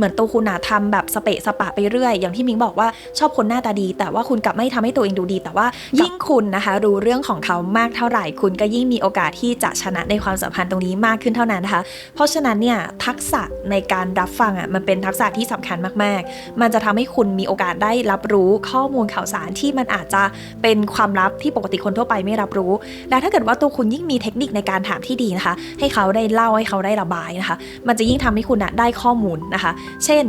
เหมือนตัวคุณอะทำแบบสเปะสปะไปเรื่อย อย่างที่มิงบอกว่าชอบคนหน้าตาดี แต่ว่าคุณกลับไม่ทำให้ตัวเองดูดี แต่ว่ายิ่งคุณนะคะ รู้เรื่องของเขามากเท่าไหร่ คุณก็ยิ่งมีโอกาสที่จะชนะในความสัมพันธ์ตรงนี้มากขึ้นเท่านั้นนะคะ เพราะฉะนั้นเนี่ยทักษะในการรับฟังอะมันเป็นทักษะที่สำคัญมาก ๆ มันจะทำให้คุณมีโอกาสได้รับรู้ข้อมูลข่าวสารที่มันอาจจะเป็นความลับที่ปกติคนทั่วไปไม่รับรู้ และถ้าเกิดว่าตัวคุณยิ่งมีเทคนิคในการถามที่ดีนะคะ ให้เขาได้เล่าให้เขาได้ระบายนะคะ มันจะยิ่งทำให้คุณอะได้ข้อมูลนะคะเช่น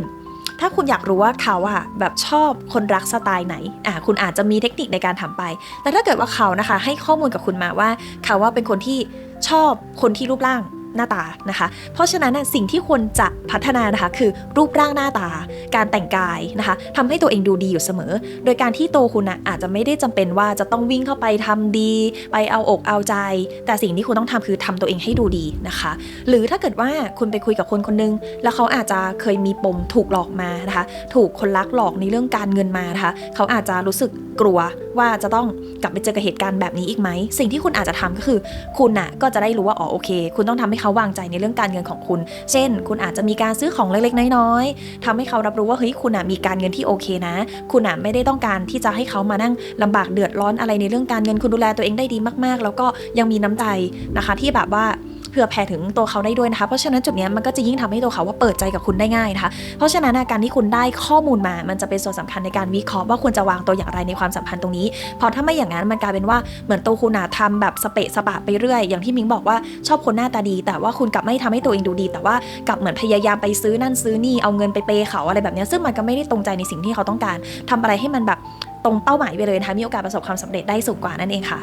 ถ้าคุณอยากรู้ว่าเขาอะแบบชอบคนรักสไตล์ไหนอะคุณอาจจะมีเทคนิคในการถามไป แต่ถ้าเกิดว่าเขานะคะ ให้ข้อมูลกับคุณมาว่า เขาว่าเป็นคนที่ชอบคนที่รูปร่าง หน้าตานะคะ เพราะฉะนั้นสิ่งที่ควรจะพัฒนานะคะคือรูปร่างหน้าตา การแต่งกายนะคะทำให้ตัวเองดูดีอยู่เสมอ โดยการที่โตคุณนะอาจจะไม่ได้จำเป็นว่าจะต้องวิ่งเข้าไปทำดี ไปเอาอกเอาใจ แต่สิ่งที่คุณต้องทำคือทำตัวเองให้ดูดีนะคะ หรือถ้าเกิดว่าคุณไปคุยกับคนคนนึง แล้วเขาอาจจะเคยมีปมถูกหลอกมานะคะ ถูกคนรักหลอกในเรื่องการเงินมานะคะเขาอาจจะรู้สึกกลัวว่าจะต้องกลับไปเจอกับเหตุการณ์แบบนี้อีกไหม สิ่งที่คุณอาจจะทำก็คือ คุณน่ะก็จะได้รู้ว่าอ๋อโอเค คุณต้องทำให้เขาวางใจในเรื่องการเงินของคุณ เช่น คุณอาจจะมีการซื้อของเล็กๆ น้อยๆทำให้เขารับรู้ว่าเฮ้ยคุณน่ะมีการเงินที่โอเคนะ คุณน่ะไม่ได้ต้องการที่จะให้เขามานั่งลำบากเดือดร้อนอะไรในเรื่องการเงินคุณดูแลตัวเองได้ดีมากๆ แล้วก็ยังมีน้ำใจนะคะที่แบบว่า เผื่อแผ่ถึงตัวเขาได้ด้วยนะคะ เพราะฉะนั้นจุดนี้มันก็จะยิ่งทำให้ตัวเขาว่าเปิดใจกับคุณได้ง่ายนะคะ เพราะฉะนั้นการที่คุณได้ข้อมูลมา มันจะเป็นส่วนสำคัญในการวิเคราะห์ว่าควรจะวางตัวอย่างไรในความสัมพันธ์ตรงนี้ เพราะถ้าไม่อย่างนั้นมันกลายเป็นว่าเหมือนตัวคุณอะทำแบบสเปะสปะไปเรื่อย อย่างที่มิงบอกว่าชอบคนหน้าตาดี แต่ว่าคุณกลับไม่ทำให้ตัวเองดูดี แต่ว่ากลับเหมือนพยายามไปซื้อนั่นซื้อนี่เอาเงินไปเปย์เขาอะไรแบบนี้ซึ่งมันก็ไม่ได้ตรงใจในสิ่งที่เขาต้องการทำอะไรให้มันแบบตรงเป้าหมายไปเลยนะคะมีโอกาสประสบความสำเร็จได้สูงกว่านั่นเองค่ะ